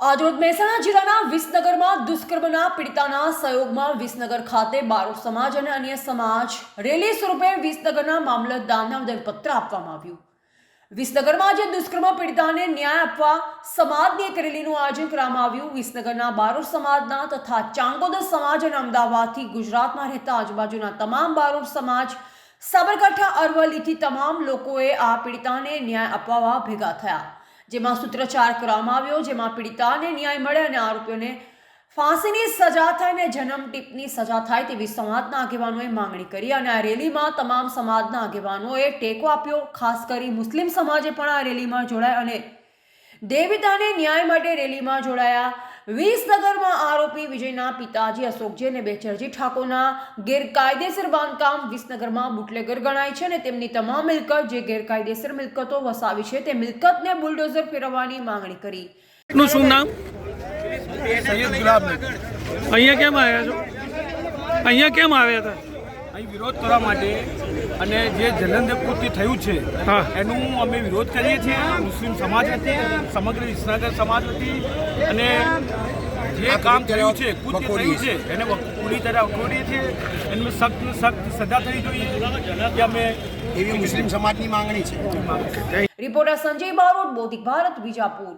આજરોજ મહેસાણા જિલ્લાના વિસનગરમાં દુષ્કર્મના પીડિતાના સહયોગમાં વિસનગર ખાતે બારો સમાજ અને અન્ય સમાજ રેલી સ્વરૂપે વિસનગરના મામલતદારના આવેદનપત્ર આપવામાં આવ્યું. વિસનગરમાં આજે દુષ્કર્મ પીડિતાને ન્યાય આપવા સમાજની એક રેલીનું આયોજન કરવામાં આવ્યું. વિસનગરના બારો સમાજના તથા ચાંગોદર સમાજ અને અમદાવાદથી ગુજરાતમાં રહેતા આજુબાજુના તમામ બારો સમાજ, સાબરકાંઠા, અરવલ્લીથી તમામ લોકોએ આ પીડિતાને ન્યાય અપાવવા ભેગા થયા. જેમાં સૂત્રચાર કરવામાં આવ્યો, જેમાં પીડિતાને ન્યાય મળે અને આરોપીઓને ફાંસીની સજા થાય અને જન્મ ટીપની સજા થાય તેવી સમાજના આગેવાનોએ માંગણી કરી અને આ રેલીમાં તમામ સમાજના આગેવાનોએ ટેકો આપ્યો. ખાસ કરી મુસ્લિમ સમાજે પણ આ રેલીમાં જોડાય અને દેવિતાને ન્યાય માટે રેલીમાં જોડાયા. વિસનગરમાં આરોપી વિજયના પિતાજી અશોકજી અને બેચરજી ઠાકોરના ગેરકાયદેસર બાંધકામ વિસનગરમાં બુટલેગર ગણાય છે અને તેમની તમામ મિલકત જે ગેરકાયદેસર મિલકતો વસાવી છે તે મિલકતને બુલડોઝર ફેરવવાની માંગણી કરી. નું શું નામ? અહીંયા કેમ આવ્યા છો? અહીંયા કેમ આવ્યા હતા? અહીં વિરોધ કરવા માટે અને જે જલંધર કૃત્ય થયું છે હા. એનું અમે વિરોધ કરીએ છીએ. મુસ્લિમ સમાજ વતી સમગ્ર વિસનગર સમાજ વતી અને જે કામ થયું છે કૃત્ય થયું છે એને પૂરી તરહ વખોડીએ છીએ. એમને સખ્ત સખ્ત સજા થવી જોઈએ કે અમે એવી મુસ્લિમ સમાજની માંગણી છે. રિપોર્ટર સંજય બારોટ બૌદ્ધિક ભારત વિજાપુર.